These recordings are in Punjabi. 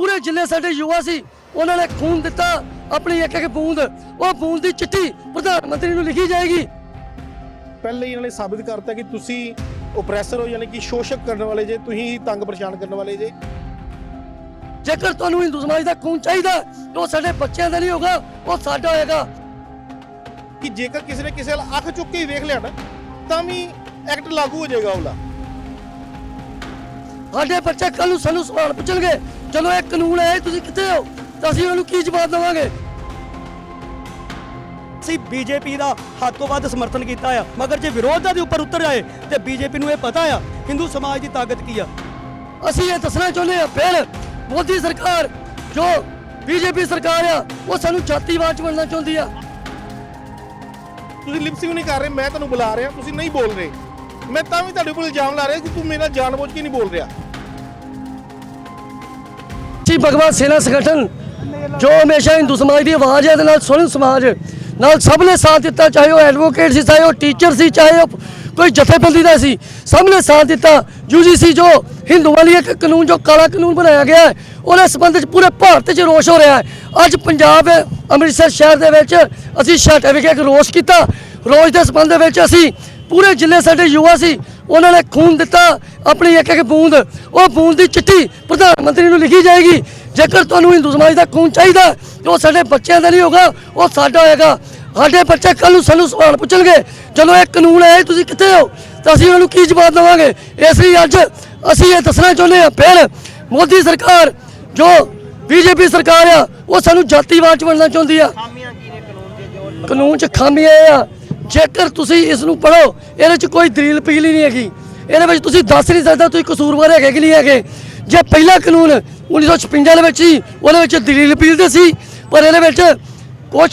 ਪੂਰੇ ਜਿੰਨੇ ਸਾਡੇ ਯੁਵਾ ਸੀ ਉਹਨਾਂ ਨੇ ਖੂਨ ਦਿੱਤਾ ਆਪਣੀ ਇੱਕ ਇੱਕ ਬੂੰਦ। ਉਹ ਬੂੰਦ ਦੀ ਚਿੱਠੀ ਪ੍ਰਧਾਨ ਮੰਤਰੀ ਨੂੰ ਲਿਖੀ ਜਾਏਗੀ। ਪਹਿਲੇ ਹੀ ਇਹਨਾਂ ਨੇ ਸਾਬਿਤ ਕਰਤਾ ਕਿ ਤੁਸੀਂ ਓਪਰੈਸਰ ਹੋ ਯਾਨੀ ਕਿ ਸ਼ੋਸ਼ਕ ਕਰਨ ਵਾਲੇ ਜੇ ਤੁਸੀਂ ਹੀ ਤੰਗ ਪਰੇਸ਼ਾਨ ਕਰਨ ਵਾਲੇ ਜੇ। ਜੇਕਰ ਤੁਹਾਨੂੰ ਹਿੰਦੂ ਸਮਾਜ ਦਾ ਖੂਨ ਚਾਹੀਦਾ ਉਹ ਸਾਡੇ ਬੱਚਿਆਂ ਦਾ ਨਹੀਂ ਹੋਗਾ ਉਹ ਸਾਡਾ ਹੋਏਗਾ। ਕਿ ਜੇਕਰ ਕਿਸੇ ਨੇ ਕਿਸੇ ਵੱਲ ਅੱਖ ਚੁੱਕ ਕੇ ਵੇਖ ਲਿਆ ਨਾ ਤਾਂ ਵੀ ਐਕਟ ਲਾਗੂ ਹੋ ਜਾਏਗਾ ਉਹਲਾ ਸਾਡੇ ਬੱਚੇ ਕੱਲ ਨੂੰ ਸਾਨੂੰ ਸਵਾਲ ਪੁੱਛਣਗੇ ਚਲੋ ਇਹ ਕਾਨੂੰਨ ਹੈ ਤੁਸੀਂ ਕਿੱਥੇ ਹੋ? ਤਾਂ ਅਸੀਂ ਉਹਨੂੰ ਕੀ ਜਵਾਬ ਦੇਵਾਂਗੇ? ਅਸੀਂ ਬੀਜੇਪੀ ਦਾ ਹੱਦ ਤੋਂ ਵੱਧ ਸਮਰਥਨ ਕੀਤਾ ਆ। ਮਗਰ ਜੇ ਵਿਰੋਧਤਾ ਦੇ ਉੱਪਰ ਉਤਰ ਜਾਏ ਤੇ ਬੀਜੇਪੀ ਨੂੰ ਇਹ ਪਤਾ ਆ ਹਿੰਦੂ ਸਮਾਜ ਦੀ ਤਾਕਤ ਕੀ ਆ। ਅਸੀਂ ਇਹ ਦੱਸਣਾ ਚਾਹੁੰਦੇ ਹਾਂ ਫਿਰ ਮੋਦੀ ਸਰਕਾਰ ਜੋ ਬੀਜੇਪੀ ਸਰਕਾਰ ਆ ਉਹ ਸਾਨੂੰ ਜਾਤੀਵਾਦ ਚ ਬਣਨਾ ਚਾਹੁੰਦੀ ਆ। ਤੁਸੀਂ ਲਿਪਸਿੰਗ ਨਹੀਂ ਕਰ ਰਹੇ ਮੈਂ ਤੁਹਾਨੂੰ ਬੁਲਾ ਰਿਹਾ ਤੁਸੀਂ ਨਹੀਂ ਬੋਲ ਰਹੇ। ਮੈਂ ਤਾਂ ਵੀ ਤੁਹਾਡੇ ਕੋਲ ਇਲਜ਼ਾਮ ਲਾ ਰਿਹਾ ਕਿ ਤੂੰ ਮੇਰੇ ਨਾਲ ਜਾਣਬੁੱਝ ਕੇ ਨਹੀਂ ਬੋਲ ਰਿਹਾ। ਜੀ ਭਗਵਾਨ ਸੇਨਾ ਸੰਗਠਨ, ਜੋ ਹਮੇਸ਼ਾ ਹਿੰਦੂ ਸਮਾਜ ਦੀ ਆਵਾਜ਼ ਹੈ ਦੇ ਨਾਲ ਸੁਣਨ ਸਮਾਜ, ਨਾਲ ਸਭ ਨੇ ਸਾਥ ਦਿੱਤਾ, ਚਾਹੇ ਉਹ ਐਡਵੋਕੇਟ ਸੀ, ਚਾਹੇ ਉਹ ਟੀਚਰ ਸੀ, ਚਾਹੇ ਉਹ ਕੋਈ ਜਥੇਬੰਦੀ ਦਾ ਸੀ, ਸਭ ਨੇ ਸਾਥ ਦਿੱਤਾ। ਯੂਜੀਸੀ ਜੋ ਹਿੰਦੂਆਂ ਲਈ ਇੱਕ ਕਾਨੂੰਨ, ਜੋ ਕਾਲਾ ਕਾਨੂੰਨ ਬਣਾਇਆ ਗਿਆ ਹੈ, ਉਹਦੇ ਸੰਬੰਧ ਵਿੱਚ ਪੂਰੇ ਭਾਰਤ 'ਚ ਰੋਸ਼ ਹੋ ਰਿਹਾ ਹੈ। ਅੱਜ ਪੰਜਾਬ, ਅੰਮ੍ਰਿਤਸਰ ਸ਼ਹਿਰ ਦੇ ਵਿੱਚ ਅਸੀਂ ਛਾਟੇ ਵਿਖੇ ਇੱਕ ਰੋਸ਼ ਕੀਤਾ। ਰੋਸ਼ ਦੇ ਸੰਬੰਧ ਵਿੱਚ ਅਸੀਂ ਪੂਰੇ ਜ਼ਿਲ੍ਹੇ ਸਾਡੇ ਯੁਵਾ ਸੀ ਉਹਨਾਂ ਨੇ ਖੂਨ ਦਿੱਤਾ ਆਪਣੀ ਇੱਕ ਇੱਕ ਬੂੰਦ। ਉਹ ਬੂੰਦ ਦੀ ਚਿੱਠੀ ਪ੍ਰਧਾਨ ਮੰਤਰੀ ਨੂੰ ਲਿਖੀ ਜਾਏਗੀ। ਜੇਕਰ ਤੁਹਾਨੂੰ ਹਿੰਦੂ ਸਮਾਜ ਦਾ ਖੂਨ ਚਾਹੀਦਾ ਉਹ ਸਾਡੇ ਬੱਚਿਆਂ ਦਾ ਨਹੀਂ ਹੋਗਾ ਉਹ ਸਾਡਾ ਹੋਏਗਾ। ਸਾਡੇ ਬੱਚੇ ਕੱਲ ਨੂੰ ਸਾਨੂੰ ਸਵਾਲ ਪੁੱਛਣਗੇ ਚਲੋ ਇਹ ਕਾਨੂੰਨ ਹੈ ਤੁਸੀਂ ਕਿੱਥੇ ਹੋ? ਤਾਂ ਅਸੀਂ ਉਹਨਾਂ ਨੂੰ ਕੀ ਜਵਾਬ ਦੇਵਾਂਗੇ? ਇਸ ਲਈ ਅੱਜ ਅਸੀਂ ਇਹ ਦੱਸਣਾ ਚਾਹੁੰਦੇ ਹਾਂ ਫਿਰ ਮੋਦੀ ਸਰਕਾਰ ਜੋ ਬੀਜੇਪੀ ਸਰਕਾਰ ਆ ਉਹ ਸਾਨੂੰ ਜਾਤੀਵਾਦ ਚ ਬਣਨਾ ਚਾਹੁੰਦੀ ਆ। ਕਾਨੂੰਨ ਚ ਖਾਮੀਆਂ ਆ ਜੇਕਰ ਤੁਸੀਂ ਇਸ ਨੂੰ ਪੜੋ ਇਹਦੇ ਚ ਕੋਈ ਦਲੀਲ ਪੀਲ ਹੀ ਨਹੀਂ ਹੈਗੀ। ਇਹਦੇ ਵਿੱਚ ਤੁਸੀਂ ਦੱਸ ਨਹੀਂ ਸਕਦਾ, ਤੁਸੀਂ ਕਸੂਰਵਾਰ ਹੈਗੇ ਕਿ ਨਹੀਂ ਹੈਗੇ। ਜੇ ਪਹਿਲਾ ਕਾਨੂੰਨ 1956 ਦੇ ਵਿੱਚ ਸੀ, ਉਹਦੇ ਵਿੱਚ ਦਲੀਲ ਪੀਲ ਦੇ ਸੀ, ਪਰ ਇਹਦੇ ਵਿੱਚ ਕੁਝ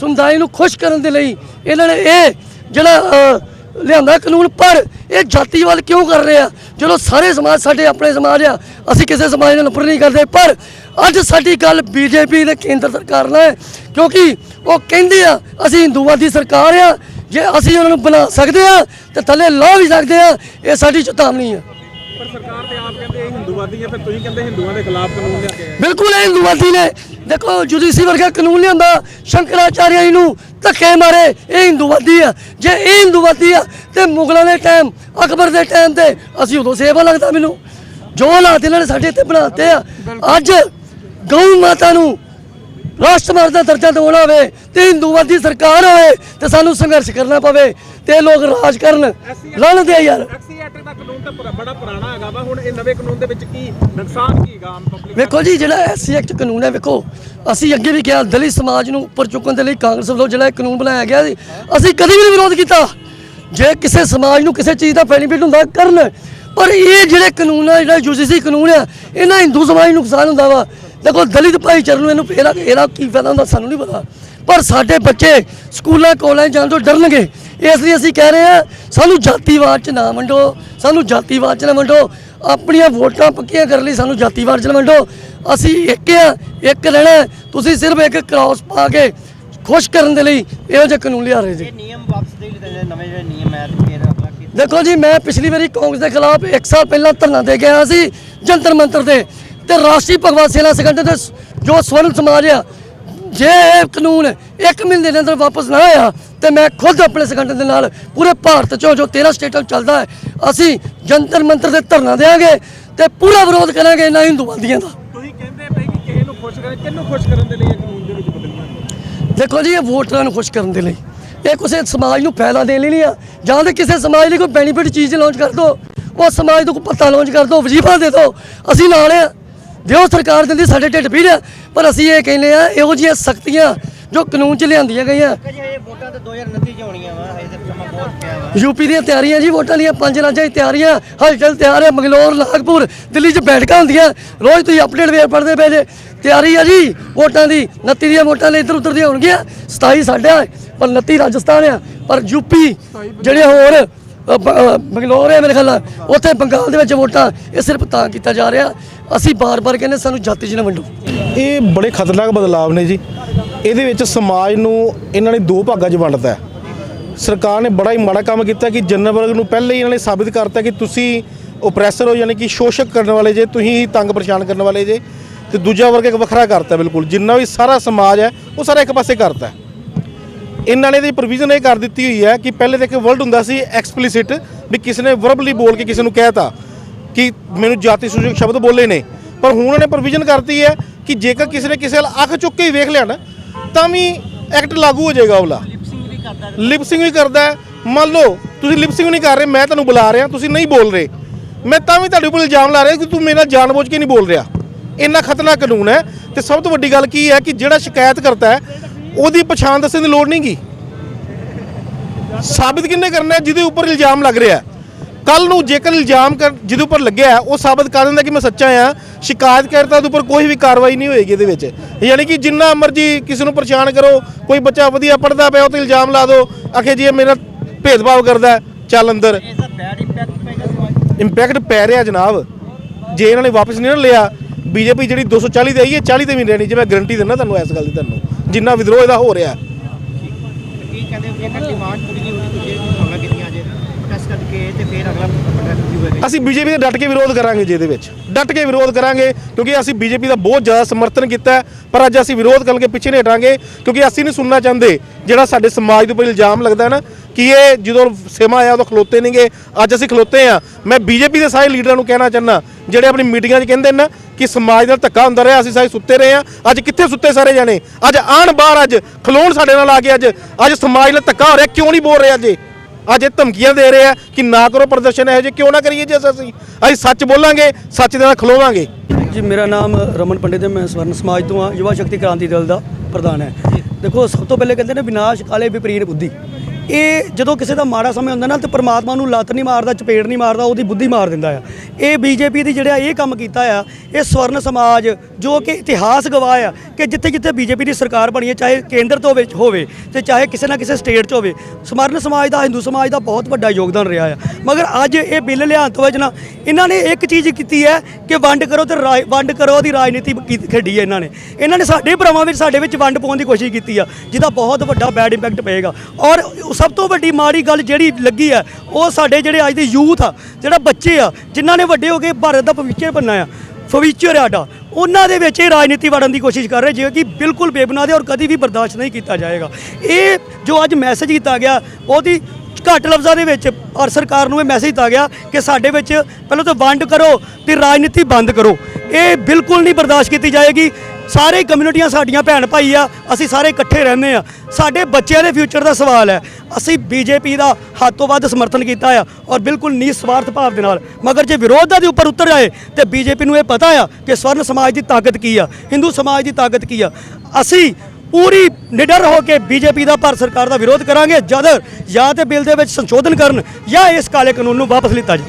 ਸਮੁਦਾਇ ਨੂੰ ਖੁਸ਼ ਕਰਨ ਦੇ ਲਈ ਇਹਨਾਂ ਨੇ ਇਹ ਜਿਹੜਾ ਲਿਆਂਦਾ ਕਾਨੂੰਨ, ਪਰ ਇਹ ਜਾਤੀਵਾਦ ਕਿਉਂ ਕਰ ਰਹੇ ਆ? ਜਦੋਂ ਸਾਰੇ ਸਮਾਜ ਸਾਡੇ ਆਪਣੇ ਸਮਾਜ ਆ, ਅਸੀਂ ਕਿਸੇ ਸਮਾਜ ਨਾਲ ਨਫ਼ਰਤ ਨਹੀਂ ਕਰਦੇ, ਪਰ ਅੱਜ ਸਾਡੀ ਗੱਲ ਬੀਜੇਪੀ ਦੇ ਕੇਂਦਰ ਸਰਕਾਰ ਨਾਲ ਹੈ ਕਿਉਂਕਿ ਉਹ ਕਹਿੰਦੇ ਆ ਅਸੀਂ ਹਿੰਦੂਵਾਦੀ ਸਰਕਾਰ ਆ ਜੇ ਅਸੀਂ ਉਹਨਾਂ ਨੂੰ ਬਣਾ ਸਕਦੇ ਆ ਤੇ ਥੱਲੇ ਲਾ ਵੀ ਸਕਦੇ ਆ ਇਹ ਸਾਡੀ ਚੇਤਾਵਨੀ ਆ। ਪਰ ਸਰਕਾਰ ਤੇ ਆਪ ਕਹਿੰਦੇ ਇਹ ਹਿੰਦੂਵਾਦੀ ਹੈ ਫਿਰ ਤੁਸੀਂ ਕਹਿੰਦੇ ਹਿੰਦੂਆਂ ਦੇ ਖਿਲਾਫ ਕਾਨੂੰਨ ਲਿਆ ਕੇ ਆਏ। ਬਿਲਕੁਲ ਇਹ ਹਿੰਦੂਵਾਦੀ ਨੇ। ਦੇਖੋ ਜੁਡੀਸੀ ਵਰਗਾ ਕਾਨੂੰਨ ਲਿਆਂਦਾ ਸ਼ੰਕਰਾਚਾਰਿਆ ਜੀ ਨੂੰ ਧੱਕੇ ਮਾਰੇ ਇਹ ਹਿੰਦੂਵਾਦੀ ਆ। ਜੇ ਇਹ ਹਿੰਦੂਵਾਦੀ ਆ ਤੇ ਮੁਗਲਾਂ ਦੇ ਟਾਈਮ ਅਕਬਰ ਦੇ ਟਾਈਮ ਤੇ ਅਸੀਂ ਉਦੋਂ ਸੇਵਾ ਲੱਗਦਾ ਮੈਨੂੰ। ਜੋ ਹਾਲਾਤ ਇਹਨਾਂ ਨੇ ਸਾਡੇ ਇੱਥੇ ਬਣਾਤੇ ਆ ਅੱਜ ਗਊ ਮਾਤਾ ਨੂੰ ਰਾਸ਼ਟਰਵਾਦ ਦਾ ਦਰਜਾ ਦਿਵਾਉਣਾ ਹੋਵੇ ਤੇ ਹਿੰਦੂਵਾਦੀ ਸਰਕਾਰ ਹੋਵੇ ਤੇ ਸਾਨੂੰ ਸੰਘਰਸ਼ ਕਰਨਾ ਪਵੇ ਤੇ ਲੋਕ ਰਾਜ ਕਰਨ। ਯਾਰ। ਐਕਟ ਦਾ ਕਾਨੂੰਨ ਤਾਂ ਪੁਰਾ- ਬੜਾ ਪੁਰਾਣਾ ਹੈਗਾ ਵਾ। ਹੁਣ ਇਹ ਨਵੇਂ ਕਾਨੂੰਨ ਦੇ ਵਿੱਚ ਕੀ ਨੁਕਸਾਨ ਕੀ ਹੈਗਾ ਆਮ ਪਬਲਿਕ ਵੇਖੋ ਜੀ ਜਿਹੜਾ ਐਸਸੀ ਐਕਟ ਕਾਨੂੰਨ ਹੈ ਵੇਖੋ। ਅਸੀਂ ਅੱਗੇ ਵੀ ਕਿਹਾ ਦਲਿਤ ਸਮਾਜ ਨੂੰ ਉੱਪਰ ਚੁੱਕਣ ਦੇ ਲਈ ਕਾਂਗਰਸ ਵੱਲੋਂ ਜਿਹੜਾ ਇਹ ਕਾਨੂੰਨ ਬਣਾਇਆ ਗਿਆ ਸੀ ਅਸੀਂ ਕਦੇ ਵੀ ਨਹੀਂ ਵਿਰੋਧ ਕੀਤਾ। ਜੇ ਕਿਸੇ ਸਮਾਜ ਨੂੰ ਕਿਸੇ ਚੀਜ਼ ਦਾ ਬੈਨੀਫਿਟ ਹੁੰਦਾ ਕਰਨ ਪਰ ਇਹ ਜਿਹੜੇ ਕਾਨੂੰਨ ਆ ਜਿਹੜਾ ਯੂਜੀਸੀ ਕਾਨੂੰਨ ਆ ਇਹਨਾਂ ਹਿੰਦੂ ਸਮਾਜ ਨੂੰ ਨੁਕਸਾਨ ਹੁੰਦਾ ਵਾ। ਦੇਖੋ ਦਲਿਤ ਭਾਈਚਾਰੇ ਨੂੰ ਇਹਨੂੰ ਇਹਦਾ ਇਹਦਾ ਕੀ ਫਾਇਦਾ ਹੁੰਦਾ ਸਾਨੂੰ ਨਹੀਂ ਪਤਾ। ਪਰ ਸਾਡੇ ਬੱਚੇ ਸਕੂਲਾਂ ਕਾਲਜ ਜਾਣ ਤੋਂ ਡਰਨਗੇ। ਇਸ ਲਈ ਅਸੀਂ ਕਹਿ ਰਹੇ ਹਾਂ ਸਾਨੂੰ ਜਾਤੀਵਾਦ ਚ ਨਾ ਵੰਡੋ ਸਾਨੂੰ ਜਾਤੀਵਾਦ ਚ ਨਾ ਵੰਡੋ। ਆਪਣੀਆਂ ਵੋਟਾਂ ਪੱਕੀਆਂ ਕਰਨ ਲਈ ਸਾਨੂੰ ਜਾਤੀਵਾਦ ਚ ਨਾ ਵੰਡੋ। ਅਸੀਂ ਇੱਕ ਆ ਇੱਕ ਰਹਿਣਾ। ਤੁਸੀਂ ਸਿਰਫ ਇੱਕ ਕ੍ਰਾਸ ਪਾ ਕੇ ਖੁਸ਼ ਕਰਨ ਦੇ ਲਈ ਇਹੋ ਜਿਹੇ ਕਾਨੂੰਨ ਲਿਆ ਰਹੇ ਜੀ। ਨਿਯਮ ਵਾਪਸ ਦੇ ਲਈ ਨਵੇਂ ਜਿਹੜੇ ਨਿਯਮ ਹੈ ਤੇ ਫਿਰ ਅਗਲਾ ਕੀ ਦੇਖੋ ਜੀ ਮੈਂ ਪਿਛਲੀ ਵਾਰੀ ਕਾਂਗਰਸ ਦੇ ਖਿਲਾਫ 1 ਸਾਲ ਪਹਿਲਾਂ ਧਰਨਾ ਦੇ ਗਿਆ ਸੀ ਜੰਤਰ ਮੰਤਰ ਤੇ। ਤੇ ਰਾਸ਼ਟਰੀ ਭਗਵਤ ਸੇਨਾ ਸੰਗਠਨ ਦੇ ਜੋ ਸਵਰਨ ਸਮਾਜ ਆ ਜੇ ਇਹ ਕਾਨੂੰਨ ਇੱਕ ਮਹੀਨੇ ਦੇ ਅੰਦਰ ਵਾਪਸ ਨਾ ਆਇਆ ਤੇ ਮੈਂ ਖੁਦ ਆਪਣੇ ਸੰਗਠਨ ਦੇ ਨਾਲ ਪੂਰੇ ਭਾਰਤ ਚੋਂ ਜੋ 13 ਸਟੇਟਾਂ 'ਚ ਚੱਲਦਾ ਹੈ ਅਸੀਂ ਜੰਤਰ ਮੰਤਰ ਤੇ ਧਰਨਾ ਦੇਵਾਂਗੇ ਤੇ ਪੂਰਾ ਵਿਰੋਧ ਕਰਾਂਗੇ ਇਹਨਾਂ ਹਿੰਦੂਵਾਦੀਆਂ ਦਾ। ਤੁਸੀਂ ਕਹਿੰਦੇ ਪਏ ਕਿ ਕਿਸੇ ਨੂੰ ਖੁਸ਼ ਕਰਨ ਕਿਹਨੂੰ ਖੁਸ਼ ਕਰਨ ਦੇ ਲਈ ਇਹ ਕਾਨੂੰਨ ਦੇ ਵਿੱਚ ਬਦਲਣਾ ਦੇਖੋ ਜੀ ਇਹ ਵੋਟਰਾਂ ਨੂੰ ਖੁਸ਼ ਕਰਨ ਦੇ ਲਈ। ਇਹ ਕਿਸੇ ਸਮਾਜ ਨੂੰ ਫਾਇਦਾ ਦੇਣ ਲਈ ਨਹੀਂ ਆ। ਜਾਂ ਤੇ ਕਿਸੇ ਸਮਾਜ ਲਈ ਕੋਈ ਬੈਨੀਫਿਟ ਚੀਜ਼ ਲਾਂਚ ਕਰ ਦੋ। ਉਹ ਸਮਾਜ ਨੂੰ ਕੋਈ ਪੱਤਾ ਲਾਂਚ ਕਰ ਦੋ ਵਜ਼ੀਫਾ ਦੇ ਦੋ। ਅਸੀਂ ਨਾਲ ਆ। ਦਿਓ ਸਰਕਾਰ ਦਿੰਦੀ ਸਾਡੇ ਢਿੱਡ ਪੀੜ ਪਰ ਅਸੀਂ ਇਹ ਕਹਿੰਦੇ ਆ ਇਹੋ ਜਿਹੀਆਂ ਸਖਤੀਆਂ ਜੋ ਕਾਨੂੰਨ ਚ ਲਿਆਂਦੀਆਂ ਗਈਆਂ। ਜੀ ਇਹ ਵੋਟਾਂ ਤਾਂ 2029 ਚ ਹੋਣੀਆਂ ਵਾ ਹਜੇ ਤੇ ਸਮਾਂ ਬਹੁਤ ਪਿਆ ਵਾ। ਯੂਪੀ ਦੀਆਂ ਤਿਆਰੀਆਂ ਜੀ ਵੋਟਾਂ ਦੀਆਂ ਪੰਜ ਰਾਜਾਂ ਦੀ ਤਿਆਰੀਆਂ ਹਲਚਲ ਤਿਆਰ ਹੈ ਮੰਗਲੌਰ ਨਾਗਪੁਰ ਦਿੱਲੀ 'ਚ ਬੈਠਕਾਂ ਹੁੰਦੀਆਂ। ਰੋਜ਼ ਤੁਸੀਂ ਅਪਡੇਟ ਵੇਰ ਪੜਦੇ ਪਏ ਜੇ। ਤਿਆਰੀ ਆ ਜੀ ਵੋਟਾਂ ਦੀ 29 ਦੀਆਂ ਵੋਟਾਂ ਲਈ ਇੱਧਰ ਉੱਧਰ ਦੀਆਂ ਹੋਣਗੀਆਂ। 27 ਸਾਡਾ ਪਰ 29 ਰਾਜਸਥਾਨ ਆ। ਪਰ ਯੂਪੀ ਜਿਹੜੇ ਹੋਰ ਅ, ਬ- ਅ, ਬੰਗਲੌਰ ਹੈ ਮੇਰੇ ਖਿਆਲ ਨਾਲ ਉੱਥੇ ਬੰਗਾਲ ਦੇ ਵਿੱਚ ਵੋਟਾਂ ਇਹ ਸਿਰਫ ਤਾਂ ਕੀਤਾ ਜਾ ਰਿਹਾ। ਅਸੀਂ ਬਾਰ-ਬਾਰ ਕਹਿੰਦੇ ਸਾਨੂੰ ਜਾਤੀ 'ਚ ਨਾ ਵੰਡੋ। ਇਹ ਬੜੇ ਖਤਰਨਾਕ ਬਦਲਾਵ ਨੇ ਜੀ। ਇਹਦੇ ਵਿੱਚ ਸਮਾਜ ਨੂੰ ਇਹਨਾਂ ਨੇ ਦੋ ਭਾਗਾਂ 'ਚ ਵੰਡਤਾ ਹੈ। ਸਰਕਾਰ ਨੇ ਬੜਾ ਹੀ ਮਾੜਾ ਕੰਮ ਕੀਤਾ ਕਿ ਜਨਰਲ ਵਰਗ ਨੂੰ ਪਹਿਲੇ ਹੀ ਇਹਨਾਂ ਨੇ ਸਾਬਿਤ ਕਰਤਾ ਕਿ ਤੁਸੀਂ ਓਪਰੈਸਰ ਹੋ, ਯਾਨੀ ਕਿ ਸ਼ੋਸ਼ਕ ਕਰਨ ਵਾਲੇ ਜੇ, ਤੁਸੀਂ ਹੀ ਤੰਗ ਪਰੇਸ਼ਾਨ ਕਰਨ ਵਾਲੇ ਜੇ। ਤੇ ਦੂਜਾ ਵਰਗ ਇੱਕ ਵੱਖਰਾ ਕਰਤਾ ਬਿਲਕੁਲ। ਜਿੰਨਾ ਵੀ ਸਾਰਾ ਸਮਾਜ ਹੈ, ਉਹ ਸਾਰਾ ਇੱਕ ਪਾਸੇ ਕਰਤਾ ਇਹਨਾਂ ਨੇ ਇਹਦੀ ਪ੍ਰੋਵੀਜ਼ਨ ਇਹ ਕਰ ਦਿੱਤੀ ਹੋਈ ਹੈ ਕਿ ਪਹਿਲੇ ਤਾਂ ਇੱਕ ਵਰਡ ਹੁੰਦਾ ਸੀ ਐਕਸਪਲਿਸਿਟ ਵੀ ਕਿਸੇ ਨੇ ਵਰਬਲੀ ਬੋਲ ਕੇ ਕਿਸੇ ਨੂੰ ਕਹਿਤਾ। ਕਿ ਮੈਨੂੰ ਜਾਤੀ ਸੂਚਕ ਸ਼ਬਦ ਬੋਲੇ ਨੇ। ਪਰ ਹੁਣ ਉਹਨੇ ਪ੍ਰੋਵੀਜ਼ਨ ਕਰਤੀ ਹੈ ਕਿ ਜੇਕਰ ਕਿਸੇ ਨੇ ਕਿਸੇ ਵੱਲ ਅੱਖ ਚੁੱਕ ਕੇ ਹੀ ਵੇਖ ਲਿਆ ਨਾ ਤਾਂ ਵੀ ਐਕਟ ਲਾਗੂ ਹੋ ਜਾਏਗਾ ਉਹਲਾ। ਲਿਪਸਿੰਗ ਵੀ ਕਰਦਾ ਹੈ। ਮੰਨ ਲਓ ਤੁਸੀਂ ਲਿਪਸਿੰਗ ਨਹੀਂ ਕਰ ਰਹੇ ਮੈਂ ਤੁਹਾਨੂੰ ਬੁਲਾ ਰਿਹਾ ਤੁਸੀਂ ਨਹੀਂ ਬੋਲ ਰਹੇ। ਮੈਂ ਤਾਂ ਵੀ ਤੁਹਾਡੇ ਉੱਪਰ ਇਲਜ਼ਾਮ ਲਾ ਰਿਹਾ ਕਿ ਤੂੰ ਮੇਰੇ ਨਾਲ ਜਾਣਬੁੱਝ ਕੇ ਨਹੀਂ ਬੋਲ ਰਿਹਾ। ਇੰਨਾ ਖਤਰਨਾਕ ਕਾਨੂੰਨ ਹੈ ਤੇ ਸਭ ਤੋਂ ਵੱਡੀ ਗੱਲ ਕੀ ਹੈ ਕਿ ਜਿਹੜਾ ਸ਼ਿਕਾਇਤ ਕਰਤਾ ਹੈ ਉਹਦੀ ਪਛਾਣ ਦੱਸਣ ਦੀ ਲੋੜ ਨਹੀਂਗੀ ਸਾਬਿਤ ਕਿੰਨੇ ਕਰਨਾ ਹੈ ਜਿਹਦੇ ਉੱਪਰ ਇਲਜ਼ਾਮ ਲੱਗ ਰਿਹਾ ਕੱਲ ਨੂੰ ਜੇਕਰ ਇਲਜ਼ਾਮ ਕਰ ਜਿਹਦੇ ਉੱਪਰ ਲੱਗਿਆ ਹੈ, ਉਹ ਸਾਬਤ ਕਰ ਦਿੰਦਾ ਕਿ ਮੈਂ ਸੱਚਾ ਆ ਸ਼ਿਕਾਇਤਕਰਤਾ ਦੇ ਉੱਪਰ ਕੋਈ ਵੀ ਕਾਰਵਾਈ ਨਹੀਂ ਹੋਏਗੀ ਇਹਦੇ ਵਿੱਚ। ਯਾਨੀ ਕਿ ਜਿੰਨਾ ਮਰਜ਼ੀ ਕਿਸੇ ਨੂੰ ਪਰੇਸ਼ਾਨ ਕਰੋ ਕੋਈ ਬੱਚਾ ਵਧੀਆ ਪੜਦਾ ਪਿਆ ਉਹ ਤੇ ਇਲਜ਼ਾਮ ਲਾ ਦਿਓ ਆਖੇ ਜੀ ਇਹ ਮੇਰਾ ਭੇਦਭਾਵ ਕਰਦਾ ਚੱਲ ਅੰਦਰ। ਇੰਪੈਕਟ ਪੈ ਰਿਹਾ ਜਨਾਬ। ਜੇ ਇਹਨਾਂ ਨੇ ਵਾਪਸ ਨਹੀਂ ਨਾ ਲਿਆ ਬੀਜੇਪੀ ਜਿਹੜੀ 240 ਤੇ ਆਈ ਹੈ 40 ਤੇ ਵੀ ਰਹਿਣੀ ਜੇ ਮੈਂ ਗਾਰੰਟੀ ਦਿੰਦਾ ਤੁਹਾਨੂੰ ਇਸ ਗੱਲ ਦੀ ਤੁਹਾਨੂੰ ਜਿੰਨਾ ਵਿਦਰੋਹ ਇਹਦਾ ਹੋ ਰਿਹਾ ਕੀ ਕਹਿੰਦੇ ਡਿਮਾਂਡ ਪੂਰੀ ਨਹੀਂ ਹੋਣੀ ਤੁਸੀਂ ਇਹ ਮੰਗਾਂ ਕੀਤੀਆਂ ਜੇ ਪ੍ਰੋਟੈਸਟ ਕਰਕੇ ਤੇ ਫਿਰ ਅਗਲਾ ਪ੍ਰੋਟੈਸਟ ਵੀ ਹੋਏਗਾ ਅਸੀਂ ਬੀਜੇਪੀ ਦਾ ਡਟ ਕੇ ਵਿਰੋਧ ਕਰਾਂਗੇ ਜਿਹਦੇ ਵਿੱਚ। ਡਟ ਕੇ ਵਿਰੋਧ ਕਰਾਂਗੇ ਕਿਉਂਕਿ ਅਸੀਂ ਬੀਜੇਪੀ ਦਾ ਬਹੁਤ ਜ਼ਿਆਦਾ ਸਮਰਥਨ ਕੀਤਾ ਪਰ ਅੱਜ ਅਸੀਂ ਵਿਰੋਧ ਕਰਕੇ ਪਿੱਛੇ ਨਹੀਂ ਹਟਾਂਗੇ ਕਿਉਂਕਿ ਅਸੀਂ ਨਹੀਂ ਸੁਣਨਾ ਚਾਹੁੰਦੇ। ਜਿਹੜਾ ਸਾਡੇ ਸਮਾਜ ਦੇ ਉੱਪਰ ਇਲਜ਼ਾਮ ਲੱਗਦਾ ਹੈ ਨਾ ਕਿ ਇਹ ਜਦੋਂ ਸਮਾਂ ਆਇਆ ਉਦੋਂ ਖਲੋਤੇ ਨਹੀਂਗੇ, ਅੱਜ ਅਸੀਂ ਖਲੋਤੇ ਆ ਮੈਂ ਬੀਜੇਪੀ ਦੇ ਸਾਰੇ ਲੀਡਰਾਂ ਨੂੰ ਕਹਿਣਾ ਚਾਹੁੰਦਾ, ਜਿਹੜੇ ਆਪਣੀ ਮੀਟਿੰਗਾਂ 'ਚ ਕਹਿੰਦੇ ਨੇ ਨਾ ਕਿ ਸਮਾਜ ਨਾਲ ਧੱਕਾ ਹੁੰਦਾ ਰਿਹਾ, ਅਸੀਂ ਸਾਰੇ ਸੁੱਤੇ ਰਹੇ ਆ ਅੱਜ ਕਿੱਥੇ ਸੁੱਤੇ ਸਾਰੇ ਜਾਣੇ? ਅੱਜ ਆਣ ਬਾਹਰ ਅੱਜ ਖਲੋਣ ਸਾਡੇ ਨਾਲ ਆ ਕੇ ਅੱਜ। ਅੱਜ ਸਮਾਜ ਨਾਲ ਧੱਕਾ ਹੋ ਰਿਹਾ, ਕਿਉਂ ਨਹੀਂ ਬੋਲ ਰਿਹਾ ਅੱਜ? ਇਹ? ਅੱਜ ਇਹ ਧਮਕੀਆਂ ਦੇ ਰਹੇ ਆ ਕਿ ਨਾ ਕਰੋ ਪ੍ਰਦਰਸ਼ਨ ਇਹੋ ਜਿਹੇ ਕਿਉਂ ਨਾ ਕਰੀਏ ਜੇ ਅਸੀਂ? ਅਸੀਂ ਸੱਚ ਬੋਲਾਂਗੇ ਸੱਚ ਦੇ ਨਾਲ ਖਲੋਵਾਂਗੇ। ਜੀ ਮੇਰਾ ਨਾਮ ਰਮਨ ਪੰਡਿਤ ਹੈ ਮੈਂ ਸਵਰਨ ਸਮਾਜ ਤੋਂ ਆ ਯੁਵਾ ਸ਼ਕਤੀ ਕ੍ਰਾਂਤੀ ਦਲ ਦਾ ਪ੍ਰਧਾਨ ਹੈ। ਦੇਖੋ ਸਭ ਤੋਂ ਪਹਿਲੇ ਕਹਿੰਦੇ ਨੇ ਵਿਨਾਸ਼ ਕਾਲੇ ਵਿਪਰੀਤ ਬੁੱਧੀ। ਇਹ ਜਦੋਂ ਕਿਸੇ ਦਾ ਮਾੜਾ ਸਮੇਂ ਹੁੰਦਾ ਨਾ ਤੇ ਪ੍ਰਮਾਤਮਾ ਨੂੰ ਲੱਤ ਨਹੀਂ ਮਾਰਦਾ ਚਪੇੜ ਨਹੀਂ ਮਾਰਦਾ ਉਹਦੀ ਬੁੱਧੀ ਮਾਰ ਦਿੰਦਾ ਆ। ਇਹ ਬੀਜੇਪੀ ਦੀ ਜਿਹੜਾ ਇਹ ਕੰਮ ਕੀਤਾ ਆ ਇਹ ਸਵਰਨ ਸਮਾਜ ਜੋ ਕਿ ਇਤਿਹਾਸ ਗਵਾਹ ਆ ਕਿ ਜਿੱਥੇ ਜਿੱਥੇ ਬੀਜੇਪੀ ਦੀ ਸਰਕਾਰ ਬਣੀ ਹੈ, ਚਾਹੇ ਕੇਂਦਰ ਤੋਂ ਵਿੱਚ ਹੋਵੇ ਤੇ ਚਾਹੇ ਕਿਸੇ ਨਾ ਕਿਸੇ ਸਟੇਟ 'ਚ ਹੋਵੇ, ਸਮਰਨ ਸਮਾਜ ਦਾ, ਹਿੰਦੂ ਸਮਾਜ ਦਾ ਬਹੁਤ ਵੱਡਾ ਯੋਗਦਾਨ ਰਿਹਾ ਆ। ਮਗਰ ਅੱਜ ਇਹ ਬਿੱਲ ਲਿਆਉਣ ਤੋਂ ਵਜਨਾ ਇਹਨਾਂ ਨੇ ਇੱਕ ਚੀਜ਼ ਕੀਤੀ ਹੈ ਕਿ ਵੰਡ ਕਰੋ ਤੇ ਰਾਜ- ਵੰਡ ਕਰੋ ਦੀ ਰਾਜਨੀਤੀ ਕੀ- ਖੇਡੀ ਹੈ ਇਹਨਾਂ ਨੇ। ਇਹਨਾਂ ਨੇ ਸਾਡੇ ਭਰਾਵਾਂ ਵਿੱਚ, ਸਾਡੇ ਵਿੱਚ ਵੰਡ ਪਾਉਣ ਦੀ ਕੋਸ਼ਿਸ਼ ਕੀਤੀ ਆ, ਜਿਹਦਾ ਬਹੁਤ ਵੱਡਾ ਬੈਡ ਇੰਪੈਕਟ ਪਏਗਾ। ਔਰ ਸਭ ਤੋਂ ਵੱਡੀ ਮਾੜੀ ਗੱਲ ਜਿਹੜੀ ਲੱਗੀ ਆ ਉਹ ਸਾਡੇ ਜਿਹੜੇ ਅੱਜ ਦੇ ਯੂਥ ਆ, ਜਿਹੜਾ ਬੱਚੇ ਆ, ਜਿਨ੍ਹਾਂ ਨੇ ਵੱਡੇ ਹੋ ਕੇ ਭਾਰਤ ਦਾ ਭਵਿੱਖ ਬਣਨਾ ਆ ਫਿਊਚਰ ਆਡਾ ਉਹਨਾਂ ਦੇ ਵਿੱਚ ਇਹ ਰਾਜਨੀਤੀ ਵੜਨ ਦੀ ਕੋਸ਼ਿਸ਼ ਕਰ ਰਹੇ ਜਿਵੇਂ ਕਿ ਬਿਲਕੁਲ ਬੇਬੁਨਿਆਦ ਹੈ ਔਰ ਕਦੀ ਵੀ ਬਰਦਾਸ਼ਤ ਨਹੀਂ ਕੀਤਾ ਜਾਏਗਾ। ਇਹ ਜੋ ਅੱਜ ਮੈਸੇਜ ਕੀਤਾ ਗਿਆ, ਉਹਦੀ ਘੱਟ ਲਫ਼ਜ਼ਾਂ ਦੇ ਵਿੱਚ ਔਰ ਸਰਕਾਰ ਨੂੰ ਇਹ ਮੈਸੇਜ ਦਿੱਤਾ ਗਿਆ ਕਿ ਸਾਡੇ ਵਿੱਚ ਪਹਿਲਾਂ ਤਾਂ ਵੰਡ ਕਰੋ, ਤੇ ਰਾਜਨੀਤੀ ਬੰਦ ਕਰੋ। ਇਹ ਬਿਲਕੁਲ ਨਹੀਂ ਬਰਦਾਸ਼ਤ ਕੀਤੀ ਜਾਏਗੀ। ਸਾਰੇ ਕਮਿਊਨਿਟੀਆਂ ਸਾਡੀਆਂ ਭੈਣ ਭਾਈ ਆ, ਅਸੀਂ ਸਾਰੇ ਇਕੱਠੇ ਰਹਿੰਦੇ ਆ। ਸਾਡੇ ਬੱਚਿਆਂ ਦੇ ਫਿਊਚਰ ਦਾ ਸਵਾਲ ਹੈ। ਅਸੀਂ ਬੀਜੇਪੀ ਦਾ ਹੱਦ ਤੋਂ ਵੱਧ ਸਮਰਥਨ ਕੀਤਾ ਆ ਔਰ ਬਿਲਕੁਲ ਨਿਸਵਾਰਥ ਭਾਵ ਦੇ ਨਾਲ। ਮਗਰ ਜੇ ਵਿਰੋਧਤਾ ਦੇ ਉੱਪਰ ਉਤਰ ਜਾਏ, ਤੇ ਬੀਜੇਪੀ ਨੂੰ ਇਹ ਪਤਾ ਆ ਕਿ ਸਵਰਨ ਸਮਾਜ ਦੀ ਤਾਕਤ ਕੀ ਆ, ਹਿੰਦੂ ਸਮਾਜ ਦੀ ਤਾਕਤ ਕੀ ਆ। ਅਸੀਂ ਪੂਰੀ ਨਿਡਰ ਹੋ ਕੇ ਬੀਜੇਪੀ ਦਾ ਭਾਰਤ ਸਰਕਾਰ ਦਾ ਵਿਰੋਧ ਕਰਾਂਗੇ, ਜਦ ਜਾਂ ਤੇ ਬਿੱਲ ਦੇ ਵਿੱਚ ਸੰਸ਼ੋਧਨ ਕਰਨ ਜਾਂ ਇਸ ਕਾਲੇ ਕਾਨੂੰਨ ਨੂੰ ਵਾਪਸ ਲਿੱਤਾ ਜਾਵੇ।